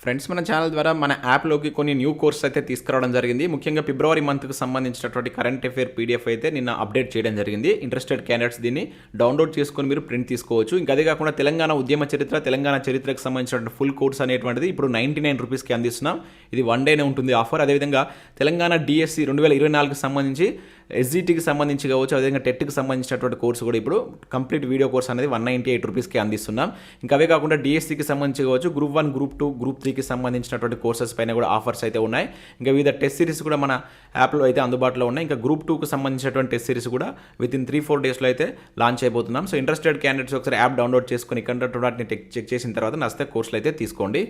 Friends మన channel ద్వారా మన యాప్లోకి కొన్ని న్యూ కోర్స్ అయితే తీసుకురావడం జరిగింది. ముఖ్యంగా ఫిబ్రవరి మంత్కి సంబంధించినటువంటి కరెంట్ అఫేర్ పీడిఎఫ్ అయితే నిన్న అప్డేట్ చేయడం జరిగింది. ఇంట్రెస్టెడ్ క్యాండిడేట్స్ దీన్ని డౌన్లోడ్ చేసుకొని మీరు ప్రింట్ తీసుకోవచ్చు. ఇంకా అదే కాకుండా తెలంగాణ ఉద్యమ చరిత్ర తెలంగాణ చరిత్రకు సంబంధించిన ఫుల్ కోర్స్ అనేటువంటిది ఇప్పుడు నైంటీ నైన్ రూపీస్కి అందిస్తున్నాం. ఇది వన్ డేనే ఉంటుంది ఆఫర్ అదేవిధంగా తెలంగాణ డిఎస్సి రెండు వేల ఇరవై నాలుగుకి సంబంధించి ఎస్జిటికి సంబంధించి కావచ్చు అదేవిధంగా టెట్కి సంబంధించినటువంటి కోర్సు కూడా ఇప్పుడు కంప్లీట్ వీడియో కోర్స్ అనేది వన్ నైంటీ ఎయిట్ రూపీస్కి అందిస్తున్నాం. ఇంకా అవే కాకుండా డిఎస్సికి సంబంధించి కావచ్చు group one group two group త్రీకి సంబంధించినటువంటి కోర్సెస్ పైన కూడా ఆఫర్స్ అయితే ఉన్నాయి. ఇంకా వివిధ టెస్ట్ సిరీస్ కూడా మన యాప్లో అయితే అందుబాటులో ఉన్నాయి. ఇంకా గ్రూప్ టూకి సంబంధించినటువంటి టెస్ట్ సిరీస్ కూడా విత్ ఇన్ త్రీ ఫోర్ డేస్లో అయితే లాంచ్ అయిపోతున్నాం. సో ఇంట్రెస్టెడ్ క్యాండిడేట్స్ ఒకసారి యాప్ డౌన్లోడ్ చేసుకొని ఇక్కడ వాటిని చెక్ చేసిన తర్వాత నస్తే కోర్సులు అయితే తీసుకోండి.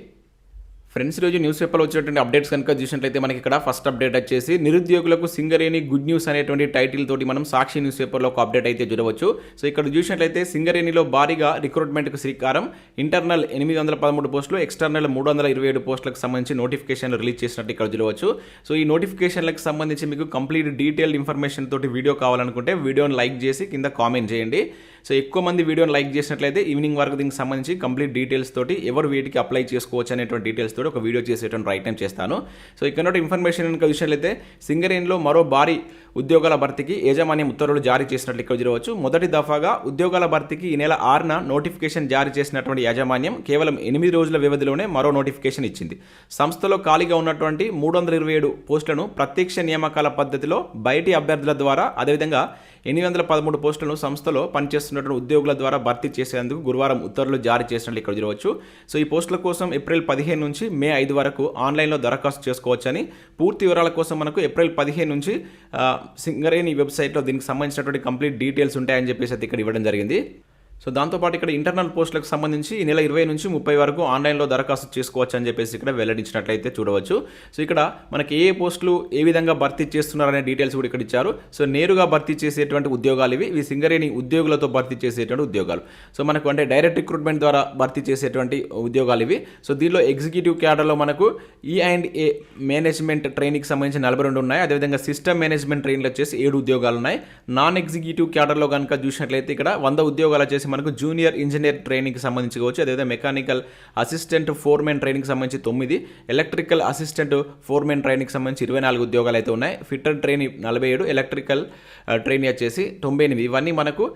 ఫ్రెండ్స్ రోజు న్యూస్ పేపర్లో వచ్చినటువంటి అప్డేట్స్ కనుక చూసినట్లయితే మనకి ఇక్కడ ఫస్ట్ అప్డేట్ వచ్చేసి నిరుద్యోగులకు సింగరేణి గుడ్ న్యూస్ అనేటువంటి టైటిల్ తోటి మనం సాక్షి న్యూస్ పేపర్లో ఒక అప్డేట్ అయితే చూడవచ్చు. సో ఇక్కడ చూసినట్లయితే సింగరేణిలో భారీగా రిక్రూట్మెంట్కు శ్రీకారం. ఇంటర్నల్ ఎనిమిది వందల పదమూడు పోస్టులు ఎక్స్టర్నల్ మూడు వందల ఇరవై ఏడు పోస్టులకు సంబంధించి నోటిఫికేషన్ రిలీజ్ చేసినట్టు ఇక్కడ చూడవచ్చు. సో ఈ నోటిఫికేషన్లకు సంబంధించి మీకు కంప్లీట్ డీటెయిల్డ్ ఇన్ఫర్మేషన్ తోటి వీడియో కావాలనుకుంటే వీడియోని లైక్ చేసి కింద కామెంట్ చేయండి. సో ఎక్కువ మంది వీడియోని లైక్ చేసినట్లయితే ఈవినింగ్ వరకు దీనికి సంబంధించి కంప్లీట్ డీటెయిల్స్ తోటి ఎవరు వీటికి అప్లై చేసుకోవచ్చు అనేటువంటి డీటెయిల్స్ తోటి ఒక వీడియో చేసేటువంటి రైట్ టైం చేస్తాను. సో ఇక్కడ ఇన్ఫర్మేషన్ కనుక విషయాలైతే సింగరేన్లో మరో భారీ ఉద్యోగాల భర్తీకి యాజమాన్యం ఉత్తర్వులు జారీ చేసినట్లు ఇక్కడ చూడవచ్చు. మొదటి దఫాగా ఉద్యోగాల భర్తీకి ఈ నెల ఆరున నోటిఫికేషన్ జారీ చేసినటువంటి యాజమాన్యం కేవలం ఎనిమిది రోజుల వ్యవధిలోనే మరో నోటిఫికేషన్ ఇచ్చింది. సంస్థలో ఖాళీగా ఉన్నటువంటి మూడు వందల ఇరవై ఏడు పోస్టులను ప్రత్యక్ష నియామకాల పద్ధతిలో బయటి అభ్యర్థుల ద్వారా అదేవిధంగా ఎనిమిది వందల పదమూడు పోస్టులను సంస్థలో పనిచేస్తున్నటువంటి ఉద్యోగుల ద్వారా భర్తీ చేసేందుకు గురువారం ఉత్తర్వులు జారీ చేసినట్లు ఇక్కడ చూడవచ్చు. సో ఈ పోస్టుల కోసం ఏప్రిల్ పదిహేను నుంచి మే ఐదు వరకు ఆన్లైన్లో దరఖాస్తు చేసుకోవచ్చని పూర్తి వివరాల కోసం మనకు ఏప్రిల్ పదిహేను నుంచి సింగరేణి వెబ్సైట్లో దీనికి సంబంధించినటువంటి కంప్లీట్ డీటెయిల్స్ ఉంటాయని చెప్పేసి అయితే ఇక్కడ ఇవ్వడం జరిగింది. సో దాంతోపాటు ఇక్కడ ఇంటర్నల్ పోస్టులకు సంబంధించి ఈ నెల ఇరవై నుంచి ముప్పై వరకు ఆన్లైన్లో దరఖాస్తు చేసుకోవచ్చు అని చెప్పేసి ఇక్కడ వెల్లడించినట్లయితే చూడవచ్చు. సో ఇక్కడ మనకి ఏ పోస్టులు ఏ విధంగా భర్తీ చేస్తున్నారనే డీటెయిల్స్ కూడా ఇక్కడ ఇచ్చారు. సో నేరుగా భర్తీ చేసేటువంటి ఉద్యోగాలు ఇవి. ఇవి సింగరేణి ఉద్యోగులతో భర్తీ చేసేటువంటి ఉద్యోగాలు. సో మనకు అంటే డైరెక్ట్ రిక్రూట్మెంట్ ద్వారా భర్తీ చేసేటువంటి ఉద్యోగాలు ఇవి. సో దీనిలో ఎగ్జిక్యూటివ్ క్యాడర్లో మనకు ఈ అండ్ ఏ మేనేజ్మెంట్ ట్రైనింగ్కి సంబంధించి నలభై రెండు ఉన్నాయి. అదేవిధంగా సిస్టమ్ మేనేజ్మెంట్ ట్రైన్లు వచ్చేసి ఏడు ఉద్యోగాలు ఉన్నాయి. నాన్ ఎగ్జిక్యూటివ్ క్యాడర్లో కనుక చూసినట్లయితే ఇక్కడ వంద ఉద్యోగాలు వచ్చేసి మనకు జూనియర్ ఇంజనీర్ ట్రైనింగ్కి సంబంధించి కావచ్చు అదేవిధంగా మెకానికల్ అసిస్టెంట్ ఫోర్మెన్ ట్రైనింగ్కి సంబంధించి తొమ్మిది ఎలక్ట్రికల్ అసిస్టెంట్ ఫోర్మెన్ ట్రైనింగ్కి సంబంధించి ఇరవై నాలుగు ఉద్యోగాలు అయితే ఉన్నాయి. ఫిట్టర్ ట్రైనింగ్ నలభై ఏడు ఎలక్ట్రికల్ ట్రైనింగ్ వచ్చేసి తొంభై ఎనిమిది. ఇవన్నీ మనకు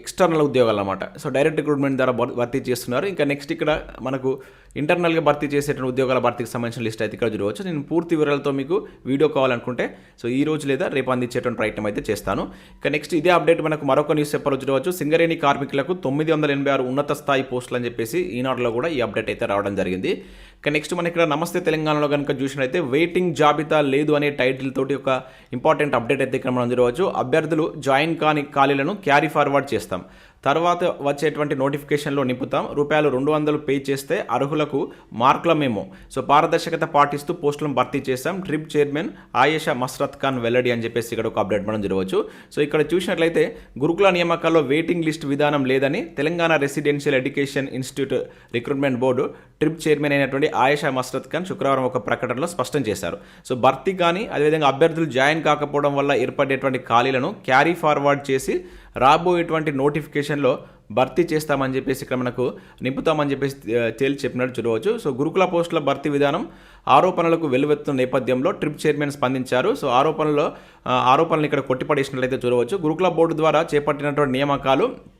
ఎక్స్టర్నల్ ఉద్యోగాలు అనమాట సో డైరెక్ట్ రిక్రూట్మెంట్ ద్వారా భర్తీ చేస్తున్నారు. ఇంకా నెక్స్ట్ ఇక్కడ మనకు ఇంటర్నల్గా భర్తీ చేసేటువంటి ఉద్యోగాల భర్తీకి సంబంధించిన లిస్ట్ అయితే ఇక్కడ చూడవచ్చు. నేను పూర్తి వివరాలతో మీకు వీడియో కావాలనుకుంటే సో ఈ రోజు లేదా రేపు అందించేటువంటి ప్రయత్నం అయితే చేస్తాను. ఇక నెక్స్ట్ ఇదే అప్డేట్ మనకు మరొక న్యూస్ పేపర్లో చూడవచ్చు. సింగరేణి కార్మికులకు తొమ్మిది వందల ఎనభై ఆరు ఉన్నత స్థాయి పోస్టులు అని చెప్పేసి ఈనాడులో కూడా ఈ అప్డేట్ అయితే రావడం జరిగింది. ఇక నెక్స్ట్ మన ఇక్కడ నమస్తే తెలంగాణలో కనుక చూసినట్లయితే వెయిటింగ్ జాబితా లేదు అనే టైటిల్ తోటి ఒక ఇంపార్టెంట్ అప్డేట్ అయితే ఇక్కడ మనం చూడవచ్చు. అభ్యర్థులు జాయిన్ కాని ఖాళీలను క్యారీ ఫార్వర్డ్ చేస్తాం. తర్వాత వచ్చేటువంటి నోటిఫికేషన్లో నింపుతాం. రూపాయలు రెండు వందలు పే చేస్తే అర్హులకు మార్కుల మేము. సో పారదర్శకత పాటిస్తూ పోస్టులను భర్తీ చేస్తాం ట్రిప్ చైర్మన్ ఆయేషా మస్రత్ ఖాన్ వెల్లడి అని చెప్పేసి ఇక్కడ ఒక అప్డేట్ మనం జరగవచ్చు సో ఇక్కడ చూసినట్లయితే గురుకుల నియామకాల్లో వెయిటింగ్ లిస్ట్ విధానం లేదని Telangana residential education institute recruitment board trip chairman అయినటువంటి ఆయేషా మస్రత్ ఖాన్ శుక్రవారం ఒక ప్రకటనలో స్పష్టం చేశారు. సో భర్తీ కానీ అదేవిధంగా అభ్యర్థులు జాయిన్ కాకపోవడం వల్ల ఏర్పడేటువంటి ఖాళీలను క్యారీ ఫార్వర్డ్ చేసి రాబోయేటువంటి నోటిఫికేషన్లో భర్తీ చేస్తామని చెప్పేసి ఇక్కడ మనకు నింపుతామని చెప్పేసి తేల్చి చెప్పినట్టు చూడవచ్చు. సో గురుకుల పోస్టుల భర్తీ విధానం ఆరోపణలకు వెలువెత్తున్న నేపథ్యంలో ట్రిప్ చైర్మన్ స్పందించారు. సో ఆరోపణలో ఆరోపణలు ఇక్కడ కొట్టిపడేసినట్లయితే చూడవచ్చు. గురుకుల బోర్డు ద్వారా చేపట్టినటువంటి నియామకాలు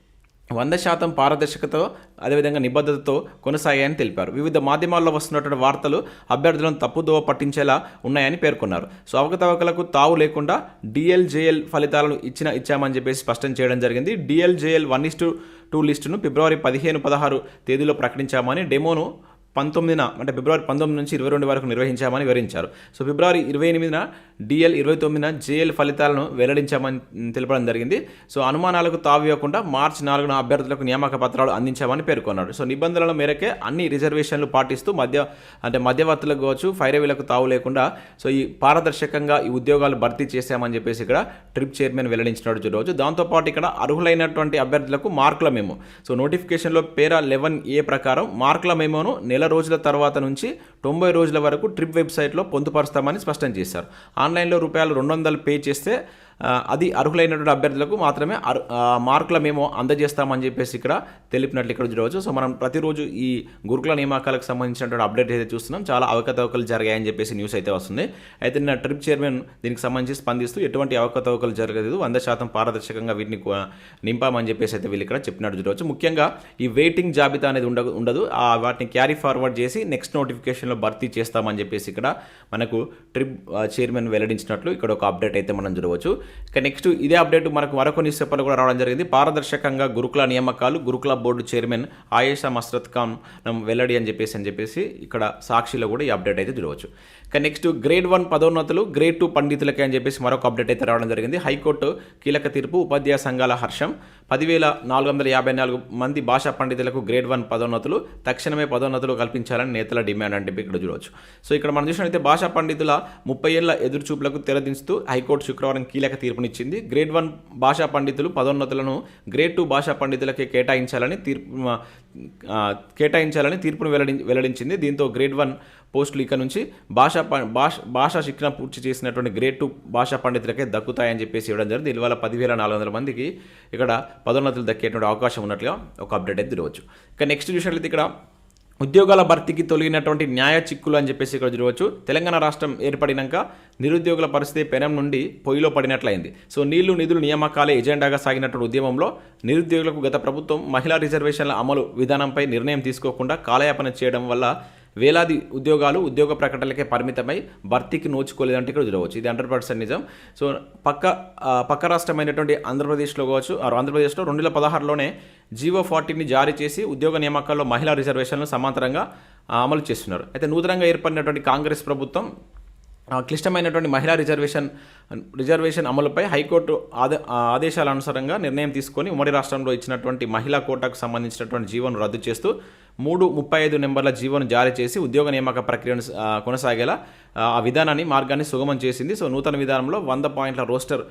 వంద శాతం పారదర్శకతో అదేవిధంగా నిబద్ధతతో కొనసాగాయని తెలిపారు. వివిధ మాధ్యమాల్లో వస్తున్నటువంటి వార్తలు అభ్యర్థులను తప్పుదోవ పట్టించేలా ఉన్నాయని పేర్కొన్నారు. సో అవకతవకలకు తావు లేకుండా డిఎల్జేఎల్ ఫలితాలను ఇచ్చిన ఇచ్చామని చెప్పేసి స్పష్టం చేయడం జరిగింది. డిఎల్జేఎల్ వన్ ఇస్ టూ లిస్టును ఫిబ్రవరి పదిహేను పదహారు తేదీలో ప్రకటించామని డెమోను పంతొమ్మిదిన అంటే ఫిబ్రవరి పంతొమ్మిది నుంచి ఇరవై రెండు వరకు నిర్వహించామని వివరించారు. సో ఫిబ్రవరి ఇరవై ఎనిమిదిన డిఎల్ ఇరవై తొమ్మిదిన జేఎల్ ఫలితాలను వెల్లడించామని తెలపడం జరిగింది. సో అనుమానాలకు తావివ్వకుండా మార్చి నాలుగున అభ్యర్థులకు నియామక పత్రాలు అందించామని పేర్కొన్నాడు సో నిబంధనల మేరకే అన్ని రిజర్వేషన్లు పాటిస్తూ మధ్య అంటే మధ్యవర్తులకు కావచ్చు ఫైరవీలకు తావు లేకుండా సో ఈ పారదర్శకంగా ఈ ఉద్యోగాలు భర్తీ చేశామని చెప్పేసి ఇక్కడ ట్రిప్ చైర్మన్ వెల్లడించినాడు చూడవచ్చు. దాంతోపాటు ఇక్కడ అర్హులైనటువంటి అభ్యర్థులకు మార్కుల మెమో. సో నోటిఫికేషన్లో పేరా లెవెన్ ఏ ప్రకారం మార్కుల మేమోను నెల రోజుల తర్వాత నుంచి తొంభై రోజుల వరకు ట్రిప్ వెబ్సైట్లో పొందుపరుస్తామని స్పష్టం చేశారు. ఆన్లైన్లో రూపాయలు రెండు వందలు పే చేస్తే అది అర్హులైనటువంటి అభ్యర్థులకు మాత్రమే మార్కుల మేము అందజేస్తామని చెప్పేసి ఇక్కడ తెలిపినట్లు ఇక్కడ చూడవచ్చు. సో మనం ప్రతిరోజు ఈ గురుకుల నియామకాలకు సంబంధించినటువంటి అప్డేట్ అయితే చూస్తున్నాం. చాలా అవకతవకలు జరిగాయని చెప్పేసి న్యూస్ అయితే వస్తుంది. అయితే నిన్న ట్రిప్ చైర్మన్ దీనికి సంబంధించి స్పందిస్తూ ఎటువంటి అవకతవకలు జరగలేదు. వంద శాతం పారదర్శకంగా వీటిని నింపామని చెప్పేసి అయితే వీళ్ళు ఇక్కడ చెప్పినట్టు చూడవచ్చు. ముఖ్యంగా ఈ వెయిటింగ్ జాబితా అనేది ఉండదు ఉండదు. ఆ వాటిని క్యారీ ఫార్వర్డ్ చేసి నెక్స్ట్ నోటిఫికేషన్లో భర్తీ చేస్తామని చెప్పేసి ఇక్కడ మనకు ట్రిప్ చైర్మన్ వెల్లడించినట్లు ఇక్కడ ఒక అప్డేట్ అయితే మనం చూడవచ్చు. ఇక నెక్స్ట్ ఇదే అప్డేట్ మనకు మరొక న్యూస్ పేపర్లో కూడా రావడం జరిగింది. పారదర్శకంగా గురుకుల నియామకాలు గురుకుల బోర్డు చైర్మన్ ఆయేషా మస్రత్ ఖాన్ వెల్లడి అని చెప్పేసి అని చెప్పేసి ఇక్కడ సాక్షిలో కూడా ఈ అప్డేట్ అయితే చూడవచ్చు. ఇక నెక్స్ట్ గ్రేడ్ వన్ పదోన్నతులు గ్రేడ్ టూ పండితులకే అని చెప్పేసి మరొక అప్డేట్ అయితే రావడం జరిగింది. హైకోర్టు కీలక తీర్పు ఉపాధ్యాయ సంఘాల హర్షం. పదివేల నాలుగు వందల యాభై నాలుగు మంది భాషా పండితులకు గ్రేడ్ వన్ పదోన్నతులు తక్షణమే పదోన్నతులు కల్పించాలని నేతల డిమాండ్ అంటే ఇక్కడ చూడవచ్చు. సో ఇక్కడ మనం చూసినట్లయితే భాషా పండితుల ముప్పై ఏళ్ళ ఎదురుచూపులకు తెరదించుతూ హైకోర్టు శుక్రవారం కీలక తీర్పునిచ్చింది. గ్రేడ్ వన్ భాషా పండితులు పదోన్నతులను గ్రేడ్ టూ భాషా పండితులకే కేటాయించాలని తీర్పు కేటాయించాలని తీర్పును వెల్లడి వెల్లడించింది. దీంతో గ్రేడ్ వన్ పోస్టులు ఇక నుంచి భాషా ప- భాష భాషా శిక్షణ పూర్తి చేసినటువంటి గ్రేడ్ టూ భాషా పండితులకే దక్కుతాయని చెప్పేసి ఇవ్వడం జరిగింది. దీనివల్ల పదివేల నాలుగు వందల మందికి ఇక్కడ పదోన్నతులు దక్కేటువంటి అవకాశం ఉన్నట్లుగా ఒక అప్డేట్ అయితే తిరగవచ్చు ఇక నెక్స్ట్ చూసినట్లయితే ఇక్కడ ఉద్యోగాల భర్తీకి తొలగినటువంటి న్యాయ చిక్కులు అని చెప్పేసి ఇక్కడ చూడవచ్చు. తెలంగాణ రాష్ట్రం ఏర్పడినాక నిరుద్యోగుల పరిస్థితి పెనం నుండి పొయ్యిలో పడినట్లయింది. సో నీళ్ళు నిధులు నియామకాలే ఎజెండాగా సాగినటువంటి ఉద్యమంలో నిరుద్యోగులకు గత ప్రభుత్వం మహిళా రిజర్వేషన్ల అమలు విధానంపై నిర్ణయం తీసుకోకుండా కాలయాపన చేయడం వల్ల వేలాది ఉద్యోగాలు ఉద్యోగ ప్రకటనలకే పరిమితమై భర్తీకి నోచుకోలేదంటే ఇక్కడ చూడవచ్చు. ఇది హండ్రెడ్ పర్సెంట్ నిజం. సో పక్క పక్క రాష్ట్రమైనటువంటి ఆంధ్రప్రదేశ్లో కావచ్చు ఆంధ్రప్రదేశ్లో రెండు వేల పదహారులోనే జీవో ఫార్టీని జారీ చేసి ఉద్యోగ నియామకాల్లో మహిళా రిజర్వేషన్లు సమాంతరంగా అమలు చేస్తున్నారు. అయితే నూతనంగా ఏర్పడినటువంటి కాంగ్రెస్ ప్రభుత్వం క్లిష్టమైనటువంటి మహిళా రిజర్వేషన్ రిజర్వేషన్ అమలుపై హైకోర్టు ఆదే ఆదేశాల అనుసారంగా నిర్ణయం తీసుకొని ఉమ్మడి రాష్ట్రంలో ఇచ్చినటువంటి మహిళా కోటాకు సంబంధించినటువంటి జీవోను రద్దు చేస్తూ మూడు ముప్పై ఐదు నెంబర్ల జీవోను జారీ చేసి ఉద్యోగ నియామక ప్రక్రియను కొనసాగేలా ఆ, విధానాన్ని మార్గాన్ని సుగమం చేసింది. సో నూతన విధానంలో వంద పాయింట్ల రోస్టర్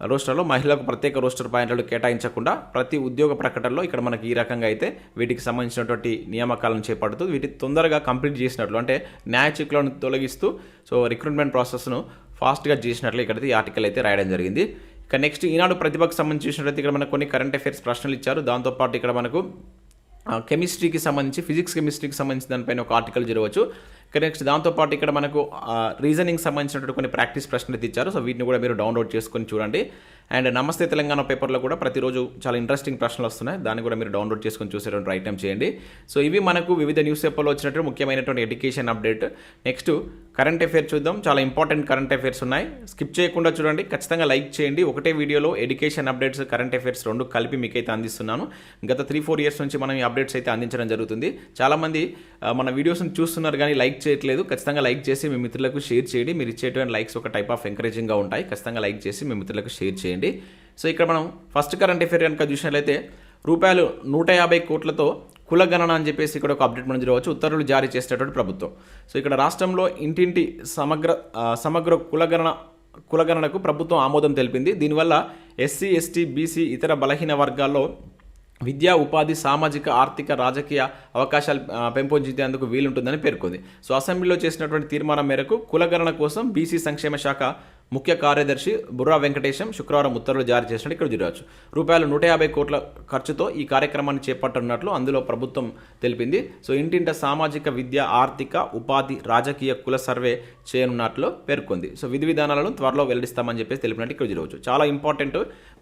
రోస్టర్లో మహిళలకు ప్రత్యేక రోస్టర్ పాయింట్లు కేటాయించకుండా ప్రతి ఉద్యోగ ప్రకటనలో ఇక్కడ మనకి ఈ రకంగా అయితే వీటికి సంబంధించినటువంటి నియామకాలను చేపడుతూ వీటి తొందరగా కంప్లీట్ చేసినట్లు అంటే న్యాయ చిక్కులను తొలగిస్తూ సో రిక్రూట్మెంట్ ప్రాసెస్ను ఫాస్ట్గా చేసినట్లు ఇక్కడైతే ఈ ఆర్టికల్ అయితే రాయడం జరిగింది. ఇక నెక్స్ట్ ఈనాడు ప్రతిభకు సంబంధించినట్లయితే ఇక్కడ మనకు కొన్ని కరెంట్ అఫైర్స్ ప్రశ్నలు ఇచ్చారు. దాంతోపాటు ఇక్కడ మనకు కెమిస్ట్రీకి సంబంధించి ఫిజిక్స్ కెమిస్ట్రీకి సంబంధించి దానిపైన ఒక ఆర్టికల్ జరగవచ్చు. నెక్స్ట్ దాంతోపాటు ఇక్కడ మనకు రీజనింగ్ సంబంధించినటువంటి కొన్ని ప్రాక్టీస్ ప్రశ్నలు ఇచ్చారు సో వీటిని కూడా మీరు డౌన్లోడ్ చేసుకొని చూడండి. అండ్ నమస్తే తెలంగాణ పేపర్లో కూడా ప్రతిరోజు చాలా ఇంట్రెస్టింగ్ ప్రశ్నలు వస్తున్నాయి. దాన్ని కూడా మీరు డౌన్లోడ్ చేసుకొని చూసేటువంటి ఐటమ్ చేయండి. సో ఇవి మనకు వివిధ న్యూస్ పేపర్లో వచ్చినట్టు ముఖ్యమైనటువంటి education update next current affair చూద్దాం. చాలా ఇంపార్టెంట్ కరెంట్ అఫేర్స్ ఉన్నాయి. స్కిప్ చేయకుండా చూడండి. ఖచ్చితంగా లైక్ చేయండి. ఒకటే వీడియోలో ఎడ్యుకేషన్ అప్డేట్స్ కరెంట్ అఫేర్స్ రెండు కలిపి మీకైతే అందిస్తున్నాను. గత త్రీ ఫోర్ ఇయర్స్ నుంచి మనం ఈ అప్డేట్స్ అయితే అందించడం జరుగుతుంది. చాలామంది మన వీడియోస్ని చూస్తున్నారు కానీ లైక్ చేయట్లేదు. ఖచ్చితంగా లైక్ చేసి మీ మిత్రులకు షేర్ చేయండి. మీరు ఇచ్చేటువంటి లైక్స్ ఒక టైప్ ఆఫ్ ఎంకరేజింగ్గా ఉంటాయి. ఖచ్చితంగా లైక్ చేసి మీ మిత్రులకు షేర్ చేయండి. సో ఇక్కడ మనం ఫస్ట్ కరెంట్ అఫేర్ కనుక చూసినట్లయితే రూపాయలు నూట యాభై కోట్లతో కులగణన అని చెప్పేసి ఇక్కడ ఒక అప్డేట్ మనం చూడవచ్చు. ఉత్తర్వులు జారీ చేసేటటువంటి ప్రభుత్వం. సో ఇక్కడ రాష్ట్రంలో ఇంటింటి సమగ్ర ఆ, సమగ్ర కులగణన కులగణనకు ప్రభుత్వం ఆమోదం తెలిపింది. దీనివల్ల ఎస్సీ ఎస్టీ బీసీ ఇతర బలహీన వర్గాల్లో విద్యా ఉపాధి సామాజిక ఆర్థిక రాజకీయ అవకాశాలు పెంపొందించేందుకు వీలుంటుందని పేర్కొంది. సో అసెంబ్లీలో చేసినటువంటి తీర్మానం మేరకు కులగణన కోసం బీసీ సంక్షేమ శాఖ ముఖ్య కార్యదర్శి బుర్రా వెంకటేశం శుక్రవారం ఉత్తర్వులు జారీ చేసినట్టు ఇక్కడ చూడవచ్చు. రూపాయలు నూట యాభై కోట్ల ఖర్చుతో ఈ కార్యక్రమాన్ని చేపట్టనున్నట్లు అందులో ప్రభుత్వం తెలిపింది. సో ఇంటింట సామాజిక విద్య ఆర్థిక ఉపాధి రాజకీయ కుల సర్వే చేయనున్నట్లు పేర్కొంది. సో విధి విధానాలను త్వరలో వెల్లడిస్తామని చెప్పేసి తెలిపినట్టు ఇక్కడ చూడవచ్చు. చాలా ఇంపార్టెంట్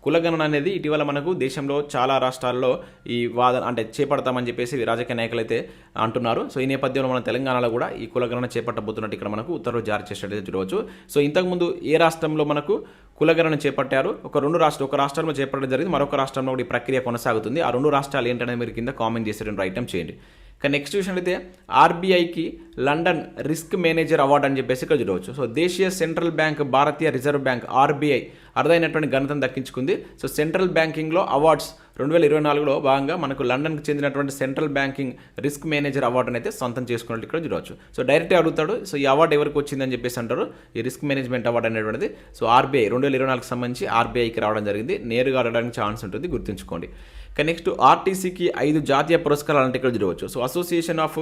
కులగణన అనేది ఇటీవల మనకు దేశంలో చాలా రాష్ట్రాల్లో ఈ వాదన అంటే చేపడతామని చెప్పేసి రాజకీయ నాయకులు అయితే అంటున్నారు. సో ఈ నేపథ్యంలో మన తెలంగాణలో కూడా ఈ కులగణన చేపట్టబోతున్నట్టు ఇక్కడ మనకు ఉత్తర్వులు జారీ చేసినట్టు చూడవచ్చు. సో ఇంతకుముందు ఏ రాష్ట్రంలో మనకు కులగణన చేపట్టారు? ఒక రెండు రాష్ట్ర ఒక రాష్ట్రంలో చేపట్టడం జరిగింది. మరొక రాష్ట్రంలో కూడా ఈ ప్రక్రియ కొనసాగుతుంది. ఆ రెండు రాష్ట్రాలు ఏంటనేది మీరు కింద కామెంట్ చేసేటువంటి ఐటమ్ చేయండి. కానీ నెక్స్ట్ చూసినట్లయితే ఆర్బీఐకి లండన్ రిస్క్ మేనేజర్ అవార్డు అని చెప్పేసి ఇక్కడ చూడవచ్చు. సో దేశీయ సెంట్రల్ బ్యాంక్ భారతీయ రిజర్వ్ బ్యాంక్ ఆర్బీఐ అరుదైనటువంటి ఘనతను దక్కించుకుంది. సో సెంట్రల్ బ్యాంకింగ్లో అవార్డ్స్ రెండు వేల ఇరవై నాలుగులో భాగంగా మనకు లండన్కి చెందినటువంటి సెంట్రల్ బ్యాంకింగ్ రిస్క్ మేనేజర్ అవార్డుని అయితే సొంతం చేసుకున్నట్టు ఇక్కడ చూడవచ్చు. సో డైరెక్ట్గా అడుగుతాడు సో ఈ అవార్డు ఎవరికి వచ్చిందని చెప్పేసి అంటారు. ఈ రిస్క్ మేనేజ్మెంట్ అవార్డు అనేటువంటిది. సో ఆర్బీఐ రెండు వేల ఇరవై నాలుగుకి సంబంధించి ఆర్బీఐకి రావడం జరిగింది. నేరుగా అడగడానికి ఛాన్స్ ఉంటుంది గుర్తుంచుకోండి. నెక్స్ట్ ఆర్టీసీకి ఐదు జాతీయ పురస్కారాలు అంటే ఇక్కడ చూడవచ్చు so association of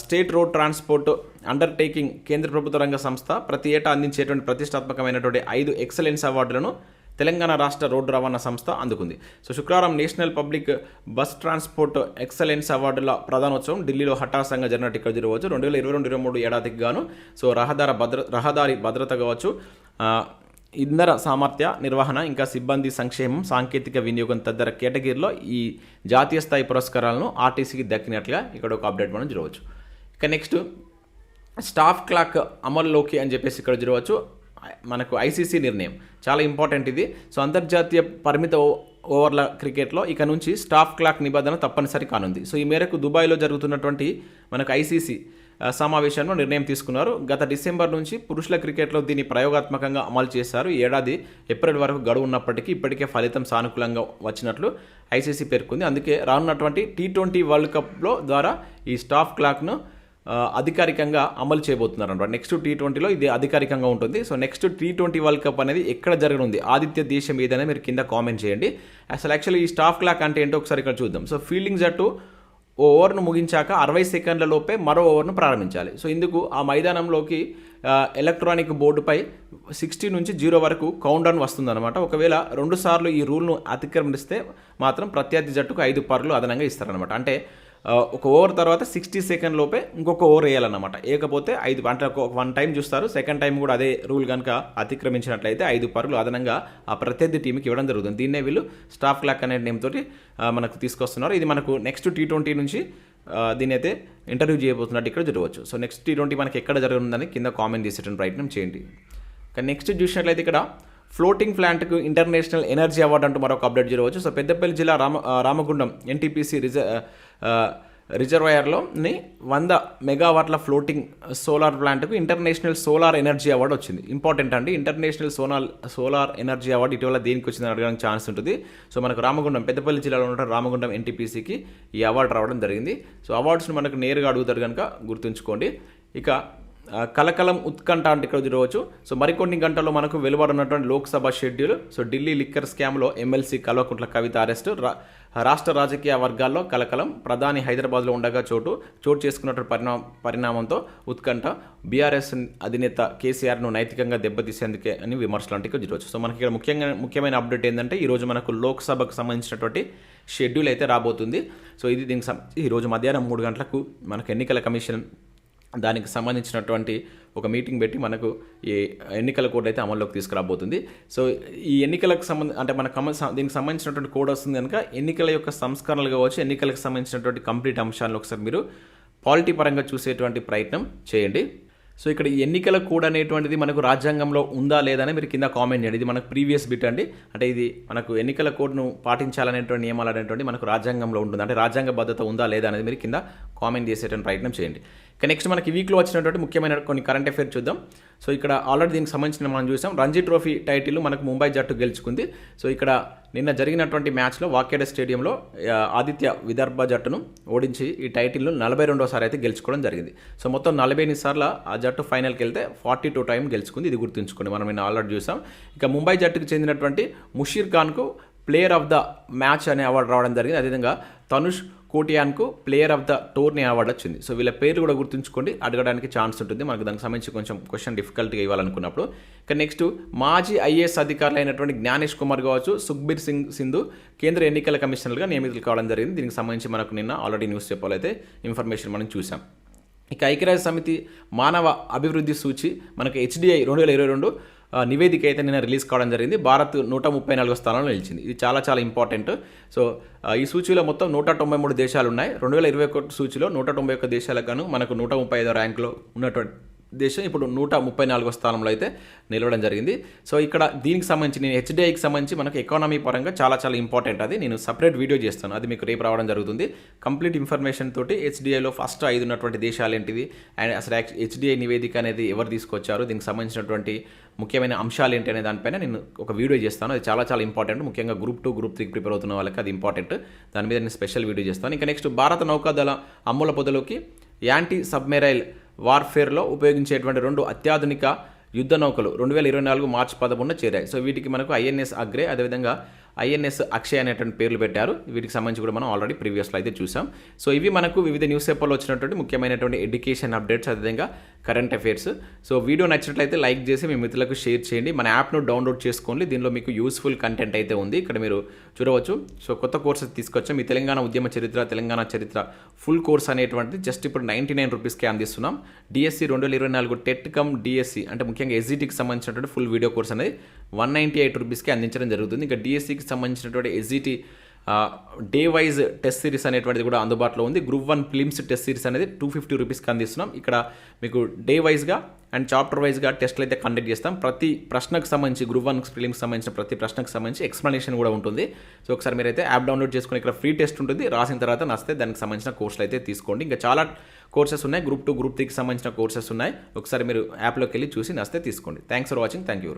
state road transport undertaking కేంద్ర ప్రభుత్వ రంగ సంస్థ ప్రతి ఏటా అందించేటువంటి ప్రతిష్టాత్మకమైనటువంటి ఐదు ఎక్సలెన్స్ అవార్డులను తెలంగాణ రాష్ట్ర రోడ్డు రవాణా సంస్థ అందుకుంది. సో శుక్రవారం national public bus transport excellence అవార్డుల ప్రధానోత్సవం ఢిల్లీలో హఠాత్సంగా జరిగినట్టు ఇక్కడ జరగవచ్చు. రెండు వేల ఇరవై రెండు ఇరవై మూడు ఏడాదికి గాను సో రహదారి భద్ర రహదారి భద్రత కావచ్చు. ఇంధన సామర్థ్య నిర్వహణ ఇంకా సిబ్బంది సంక్షేమం సాంకేతిక వినియోగం తదితర కేటగిరీలో ఈ జాతీయ స్థాయి పురస్కారాలను ఆర్టీసీకి దక్కినట్లుగా ఇక్కడ ఒక అప్డేట్ మనం చూడవచ్చు. ఇక నెక్స్ట్ స్టాఫ్ క్లాక్ అమల్లోకి అని చెప్పేసి ఇక్కడ చూడవచ్చు. మనకు ఐసీసీ నిర్ణయం చాలా ఇంపార్టెంట్ ఇది. సో అంతర్జాతీయ పరిమిత ఓ- ఓవర్ల క్రికెట్లో ఇక నుంచి స్టాఫ్ క్లాక్ నిబంధన తప్పనిసరి కానుంది. సో ఈ మేరకు దుబాయ్లో జరుగుతున్నటువంటి మనకు ఐసీసీ సమావేశంలో నిర్ణయం తీసుకున్నారు. గత డిసెంబర్ నుంచి పురుషుల క్రికెట్లో దీన్ని ప్రయోగాత్మకంగా అమలు చేశారు. ఏడాది ఏప్రిల్ వరకు గడువు ఉన్నప్పటికీ ఇప్పటికే ఫలితం సానుకూలంగా వచ్చినట్లు ఐసీసీ పేర్కొంది. అందుకే రానున్నటువంటి టీ ట్వంటీ వరల్డ్ కప్లో ద్వారా ఈ స్టాఫ్ క్లాక్ను అధికారికంగా అమలు చేయబోతున్నారు అనమాట నెక్స్ట్ టీ ట్వంటీలో ఇది అధికారికంగా ఉంటుంది. So next T twenty world cup అనేది ఎక్కడ జరగనుంది? ఆదిత్య దేశం ఏదైనా మీరు కింద కామెంట్ చేయండి. అసలు యాక్చువల్లీ ఈ స్టాఫ్ క్లాక్ అంటే ఏంటో ఒకసారి ఇక్కడ చూద్దాం. సో ఫీల్డింగ్ జట్టు ఓవర్ను ముగించాక అరవై సెకండ్ల లోపే మరో ఓవర్ను ప్రారంభించాలి. సో ఇందుకు ఆ మైదానంలోకి ఎలక్ట్రానిక్ బోర్డుపై సిక్స్టీ నుంచి జీరో వరకు కౌంట్ డౌన్ వస్తుందన్నమాట. ఒకవేళ రెండు సార్లు ఈ రూల్ను అతిక్రమిస్తే మాత్రం ప్రత్యర్థి జట్టుకు ఐదు పరులు అదనంగా ఇస్తారనమాట అంటే ఒక ఓవర్ తర్వాత సిక్స్టీ సెకండ్ లోపే ఇంకొక ఓవర్ వేయాలన్నమాట. ఏకపోతే ఐదు అంటే వన్ టైం చూస్తారు. సెకండ్ టైం కూడా అదే రూల్ కనుక అతిక్రమించినట్లయితే ఐదు పరుగులు అదనంగా ఆ ప్రత్యర్థి టీంకి ఇవ్వడం జరుగుతుంది. దీన్నే వీళ్ళు స్టాఫ్ క్లాక్ అనే నేమ్ తోటి మనకు తీసుకొస్తున్నారు. ఇది మనకు నెక్స్ట్ టీ ట్వంటీ నుంచి దీని దీన్ని అయితే ఇంటర్వ్యూ చేయబోతున్నట్టు ఇక్కడ జరగవచ్చు సో నెక్స్ట్ టీ ట్వంటీ మనకి ఎక్కడ జరగనుందని కింద కామెంట్ చేసేటువంటి ప్రయత్నం చేయండి. కానీ నెక్స్ట్ చూసినట్లయితే ఇక్కడ ఫ్లోటింగ్ ప్లాంట్కు ఇంటర్నేషనల్ ఎనర్జీ అవార్డు అంటూ మరొక అప్డేట్ జరగవచ్చు సో పెద్దపల్లి జిల్లా రామ రామగుండం ఎన్టీపీసీ రిజ రిజర్వాయర్లోని వంద మెగావాట్ల ఫ్లోటింగ్ సోలార్ ప్లాంట్కు ఇంటర్నేషనల్ సోలార్ ఎనర్జీ అవార్డు వచ్చింది. ఇంపార్టెంట్ అండి ఇంటర్నేషనల్ సోనాల్ సోలార్ ఎనర్జీ అవార్డు ఇటీవల దేనికి వచ్చిందని అడగడానికి ఛాన్స్ ఉంటుంది. సో మనకు రామగుండం పెద్దపల్లి జిల్లాలో ఉన్న రామగుండం ఎన్టీపీసీకి ఈ అవార్డు రావడం జరిగింది. సో అవార్డ్స్ని మనకు నేరుగా అడుగుతారు కనుక గుర్తుంచుకోండి. ఇక కలకలం ఉత్కంఠ అంటే ఇక్కడ చూడవచ్చు. సో మరికొన్ని గంటల్లో మనకు వెలువడున్నటువంటి Lok Sabha schedule. So Delhi liquor స్కామ్లో ఎమ్మెల్సీ కల్వకుంట్ల కవిత అరెస్టు. రాష్ట్ర రాజకీయ వర్గాల్లో కలకలం ప్రధాని హైదరాబాద్లో ఉండగా చోటు చోటు చేసుకున్నటువంటి పరిణామ పరిణామంతో ఉత్కంఠ. బీఆర్ఎస్ అధినేత కేసీఆర్ను నైతికంగా దెబ్బతీసేందుకే అని విమర్శలు అంటే చూడవచ్చు. సో మనకి ఇక్కడ ముఖ్యంగా ముఖ్యమైన అప్డేట్ ఏంటంటే ఈరోజు మనకు లోక్సభకు సంబంధించినటువంటి షెడ్యూల్ అయితే రాబోతుంది. సో ఇది దీనికి ఈరోజు మధ్యాహ్నం మూడు గంటలకు మనకు ఎన్నికల కమిషన్ దానికి సంబంధించినటువంటి ఒక మీటింగ్ పెట్టి మనకు ఈ ఎన్నికల కోడ్ అయితే అమల్లోకి తీసుకురాబోతుంది. సో ఈ ఎన్నికలకు సంబంధ అంటే మన కమ దీనికి సంబంధించినటువంటి కోడ్ వస్తుంది కనుక ఎన్నికల యొక్క సంస్కరణలు కావచ్చు ఎన్నికలకు సంబంధించినటువంటి కంప్లీట్ అంశాలను ఒకసారి మీరు పాలిటీ పరంగా చూసేటువంటి ప్రయత్నం చేయండి. సో ఇక్కడ ఈ ఎన్నికల కోడ్ అనేటువంటిది మనకు రాజ్యాంగంలో ఉందా లేదా అని మీరు కింద కామెంట్ చేయండి. ఇది మనకు ప్రీవియస్ బిట్ అండి. అంటే ఇది మనకు ఎన్నికల కోడ్ను పాటించాలనేటువంటి నియమాలు అనేటువంటి మనకు రాజ్యాంగంలో ఉంటుంది? అంటే రాజ్యాంగ భద్రత ఉందా లేదా అనేది మీరు కింద కామెంట్ చేసేటువంటి ప్రయత్నం చేయండి. ఇక నెక్స్ట్ మనకి వీక్లో వచ్చినటువంటి ముఖ్యమైన కొన్ని కరెంట్ అఫైర్ చూద్దాం. సో ఇక్కడ ఆల్రెడీ దీనికి సంబంధించిన మనం చూసాం. రంజీ ట్రోఫీ టైటిల్ మనకు ముంబై జట్టు గెలుచుకుంది. సో ఇక్కడ నిన్న జరిగినటువంటి మ్యాచ్లో వాకేడ స్టేడియంలో ఆదిత్య విదర్భ జట్టును ఓడించి ఈ టైటిల్ను నలభై రెండోసారి అయితే గెలుచుకోవడం జరిగింది. సో మొత్తం నలభై ఎనిమిది సార్లు ఆ జట్టు ఫైనల్కి వెళ్తే ఫార్టీ టూ టైం గెలుచుకుంది. ఇది గుర్తుంచుకోండి. మనం నిన్న ఆల్రెడీ చూసాం. ఇక ముంబై జట్టుకు చెందినటువంటి ముషీర్ ఖాన్కు ప్లేయర్ ఆఫ్ ద మ్యాచ్ అనే అవార్డు రావడం జరిగింది. అదేవిధంగా Tanush కోటియాన్కు player of the tourney award వచ్చింది. సో వీళ్ళ పేరు కూడా గుర్తుంచుకోండి. అడగడానికి ఛాన్స్ ఉంటుంది. మనకు దానికి సంబంధించి కొంచెం క్వశ్చన్ డిఫికల్ట్గా ఇవ్వాలనుకున్నప్పుడు. ఇక నెక్స్ట్ మాజీ ఐఏఎస్ అధికారులు అయినటువంటి జ్ఞానేష్ కుమార్ కావచ్చు సుఖ్బీర్ సింగ్ సింధు కేంద్ర ఎన్నికల కమిషనర్గా నియమితులు కావడం జరిగింది. దీనికి సంబంధించి మనకు నిన్న ఆల్రెడీ న్యూస్ చెప్పాలైతే ఇన్ఫర్మేషన్ మనం చూసాం ఇక ఐక్యరాజ్య సమితి మానవ అభివృద్ధి సూచి మనకు హెచ్డిఐ రెండు వేల ఇరవై రెండు నివేదిక అయితే నిన్న రిలీజ్ కావడం జరిగింది. భారత్ నూట ముప్పై నాలుగో స్థానంలో నిలిచింది. ఇది చాలా చాలా ఇంపార్టెంట్. సో ఈ సూచీలో మొత్తం నూట తొంభై మూడు దేశాలు ఉన్నాయి రెండు వేల ఇరవై ఒకటి సూచీలో నూట తొంభై ఒక్క దేశాలకు గాను మనకు నూట ముప్పై ఐదో ర్యాంకులో ఉన్నటువంటి దేశం ఇప్పుడు నూట ముప్పై నాలుగో స్థానంలో అయితే నిలవడం జరిగింది. సో ఇక్కడ దీనికి సంబంధించి నేను హెచ్డిఐకి సంబంధించి మనకు ఎకానమీ పరంగా చాలా చాలా ఇంపార్టెంట్ అది. నేను సపరేట్ వీడియో చేస్తాను. అది మీకు రేపు రావడం జరుగుతుంది. కంప్లీట్ ఇన్ఫర్మేషన్ తోటి హెచ్డిఐలో ఫస్ట్ ఐదు ఉన్నటువంటి దేశాలు ఏంటిది అండ్ అసలు హెచ్డిఐ నివేదిక అనేది ఎవరు తీసుకొచ్చారు? దీనికి సంబంధించినటువంటి ముఖ్యమైన అంశాలు ఏంటి అనే దానిపైన నేను ఒక వీడియో చేస్తాను. అది చాలా చాలా ఇంపార్టెంట్ ముఖ్యంగా గ్రూప్ టూ గ్రూప్ త్రీకి ప్రిపేర్ అవుతున్న వాళ్ళకి అది ఇంపార్టెంట్ దాని మీద నేను స్పెషల్ వీడియో చేస్తాను. ఇంకా నెక్స్ట్ భారత నౌకాదళ అమ్ముల పొదలోకి యాంటీ సబ్మెరైల్ వార్ఫేర్లో ఉపయోగించేటువంటి రెండు అత్యాధునిక యుద్ధ నౌకలు రెండు వేల ఇరవై నాలుగు మార్చి పదమూడున చేరాయి. సో వీటికి మనకు ఐఎన్ఎస్ అగ్రే అదేవిధంగా ఐఎన్ఎస్ అక్షయ్ అనేటువంటి పేర్లు పెట్టారు. వీటికి సంబంధించి కూడా మనం ఆల్రెడీ ప్రీవియస్లో అయితే చూసాం. సో ఇవి మనకు వివిధ న్యూస్ పేపర్లో వచ్చినటువంటి ముఖ్యమైనటువంటి ఎడ్యుకేషన్ అప్డేట్స్ అదేవిధంగా కరెంట్ అఫైర్స్ సో వీడియో నచ్చినట్లయితే లైక్ చేసి మీ మిత్రులకు షేర్ చేయండి. మన యాప్ను డౌన్లోడ్ చేసుకోండి. దీనిలో మీకు యూస్ఫుల్ కంటెంట్ అయితే ఉంది. ఇక్కడ మీరు చూడవచ్చు. సో కొత్త కోర్సెస్ తీసుకొచ్చాం. మీ తెలంగాణ ఉద్యమ చరిత్ర తెలంగాణ చరిత్ర ఫుల్ కోర్స్ అనేటువంటిది జస్ట్ ఇప్పుడు నైంటీ నైన్ రూపీస్కే అందిస్తున్నాం డిఎస్సి రెండు వేల ఇరవై నాలుగు టెట్ కమ్ డిఎస్సి అంటే ముఖ్యంగా ఎస్జిటికి సంబంధించినటువంటి ఫుల్ వీడియో కోర్స్ అనేది వన్ నైంటీ ఎయిట్ రూపీస్కి అందించడం జరుగుతుంది. ఇంకా డిఎస్సికి సంబంధించినటువంటి SGT day wise test series అనేటువంటిది కూడా అందుబాటులో ఉంది. Group one prelims test series అనేది టూ ఫిఫ్టీ రూపీస్కి అందిస్తున్నాం. ఇక్కడ మీకు డే వైజ్గా అండ్ చాప్టర్ వైజ్గా టెస్ట్లు అయితే కండక్ట్ చేస్తాం. ప్రతి ప్రశ్నకు సంబంధించి గ్రూప్ వన్ ఫిలిమ్స్ సంబంధించిన ప్రతి ప్రశ్నకు సంబంధించి ఎక్స్ప్లెనేషన్ కూడా ఉంటుంది. సో ఒకసారి మీరైతే యాప్ డౌన్లోడ్ చేసుకుని ఇక్కడ ఫ్రీ టెస్ట్ ఉంటుంది. రాసిన తర్వాత నస్తే దానికి సంబంధించిన కోర్సులు అయితే తీసుకోండి. ఇంకా చాలా కోర్సెస్ ఉన్నాయి. గ్రూప్ టూ గ్రూప్ త్రీకి సంబంధించిన కోర్సెస్ ఉన్నాయి. ఒకసారి మీరు యాప్లోకి వెళ్ళి చూసి నస్తే తీసుకోండి. Thanks for watching thank you